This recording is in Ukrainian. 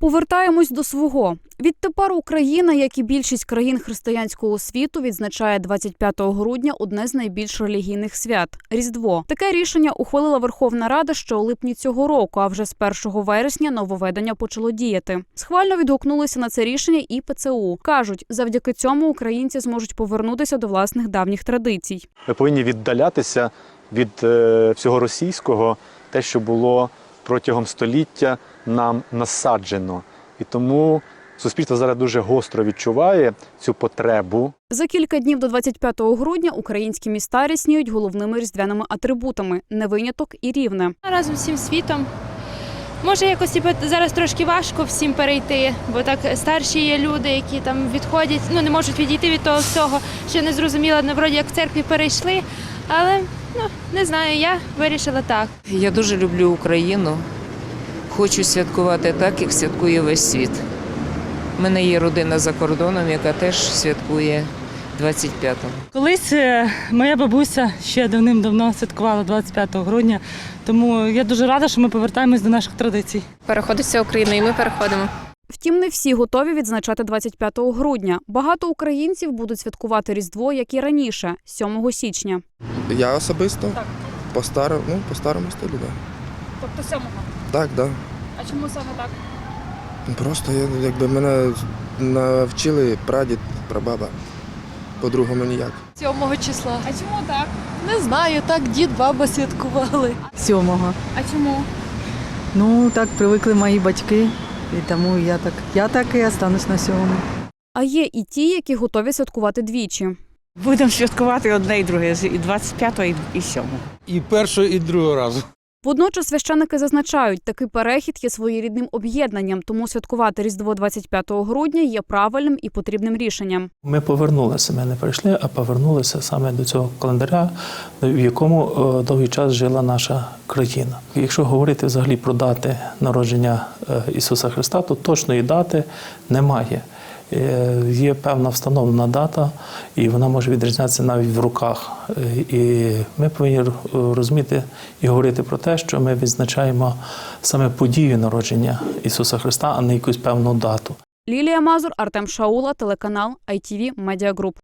Повертаємось до свого. Відтепер Україна, як і більшість країн християнського світу, відзначає 25 грудня одне з найбільш релігійних свят Різдво. Таке рішення ухвалила Верховна Рада ще у липні цього року. А вже з 1 вересня нововведення почало діяти. Схвально відгукнулися на це рішення і ПЦУ. кажуть, завдяки цьому українці зможуть повернутися до власних давніх традицій. Ми повинні віддалятися від е, всього російського, те, що було протягом століття нам насаджено. І тому суспільство зараз дуже гостро відчуває цю потребу За кілька днів до 25 грудня українські міста рясніють головними різдвяними атрибутами не виняток і рівне. разом з всім світом. Може, якось типу, зараз трошки важко всім перейти, бо так старші є люди, які там відходять, ну не можуть відійти від того всього, що не зрозуміло, ну, вроді як в церкві перейшли. Але ну не знаю, я вирішила так. Я дуже люблю Україну. Хочу святкувати так, як святкує весь світ. У мене є родина за кордоном, яка теж святкує 25-го. Колись е, моя бабуся ще давним-давно святкувала 25 грудня, тому я дуже рада, що ми повертаємось до наших традицій. переходить вся Україна, і ми переходимо. Втім, не всі готові відзначати 25 грудня. Багато українців будуть святкувати Різдво, як і раніше, 7 січня. Я особисто по старому, ну, по старому стилю, так. Тобто 7 Так, так. А чому саме так? Просто я, якби мене навчили прадід, прабаба. По-другому ніяк. 7 числа. А чому так? Не знаю, так дід, баба святкували. Сьомого. А чому? Ну так привикли мої батьки, і тому я так. Я так і останусь на сьогодні. А є і ті, які готові святкувати двічі. Будемо святкувати одне і друге, і 25-го, і- і 7-го. І першого, і другого разу. Водночас священики зазначають, такий перехід є своєрідним об'єднанням, тому святкувати Різдво 25 грудня є правильним і потрібним рішенням. Ми повернулися, ми не прийшли, а повернулися саме до цього календаря, в якому е, довгий час жила наша країна. Якщо говорити взагалі про дати народження е, Ісуса Христа, то точної дати немає. Е, Є певна встановлена дата, і вона може відрізнятися навіть в руках. Е, І ми повинні розуміти і говорити про те, що ми відзначаємо саме подію народження Ісуса Христа, а не якусь певну дату. Лілія Мазур, Артем Шаула, телеканал ITV Media Group.